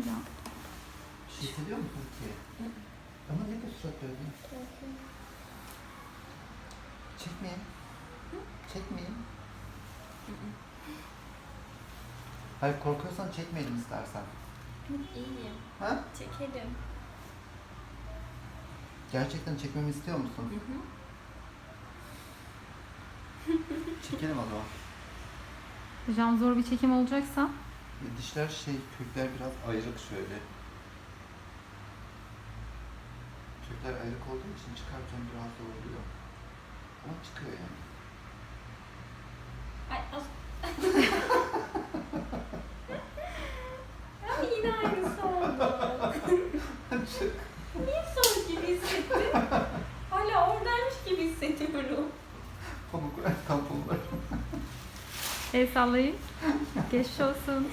Hocam. Bir şey hissediyor musun ki? Ama ne bu surat böyle? Çekmeyin. Çekmeyin. Hayır korkuyorsan çekmeyelim istersen. İyiyim. Ha? Çekelim. Gerçekten çekmemi istiyor musun? Çekelim o zaman. Hocam zor bir çekim olacaksa. Dişler şey, kökler biraz ayrık şöyle. Kökler ayrık olduğu için çıkarken biraz zor oluyor. Ama çıkıyor yani. Ay az... Ama yine aynısı oldu. Çık. Niye son gibi hissettim? Hala oradaymış gibi hissediyorum. Pamuk ver, kampul var. El sallayın. Geçmiş olsun.